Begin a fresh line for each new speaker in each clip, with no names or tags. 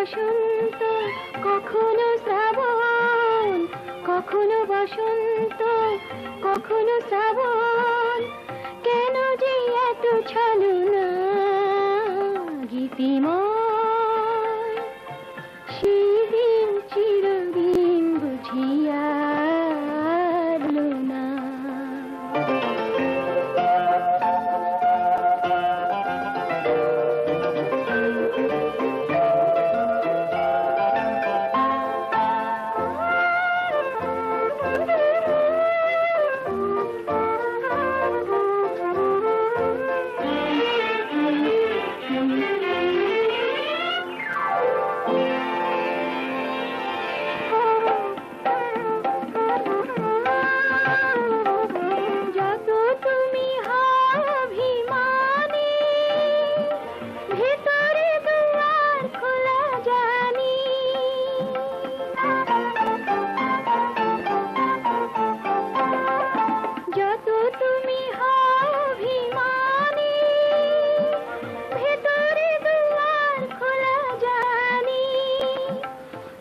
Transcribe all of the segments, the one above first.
বসন্ত কখনো শ্রাবণ কখনো বসন্ত কখনো শ্রাবণ। কেন যে এত ছলনা গীতিময়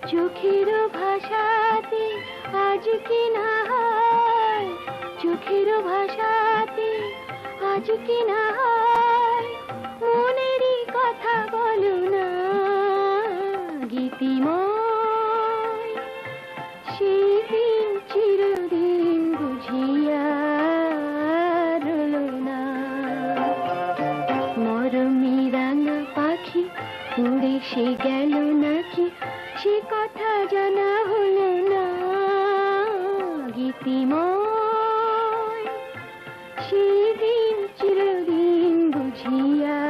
চোখের ভাষাতে আজ কি না চোখের ভাষাতে আজ কি না হয়? মনেরই কথা বলো না, গীতিময়। সেদিন চিরদিন বুঝিয়া রইল না। মরমি রাঙা পাখি উড়ে সে গেল yeah.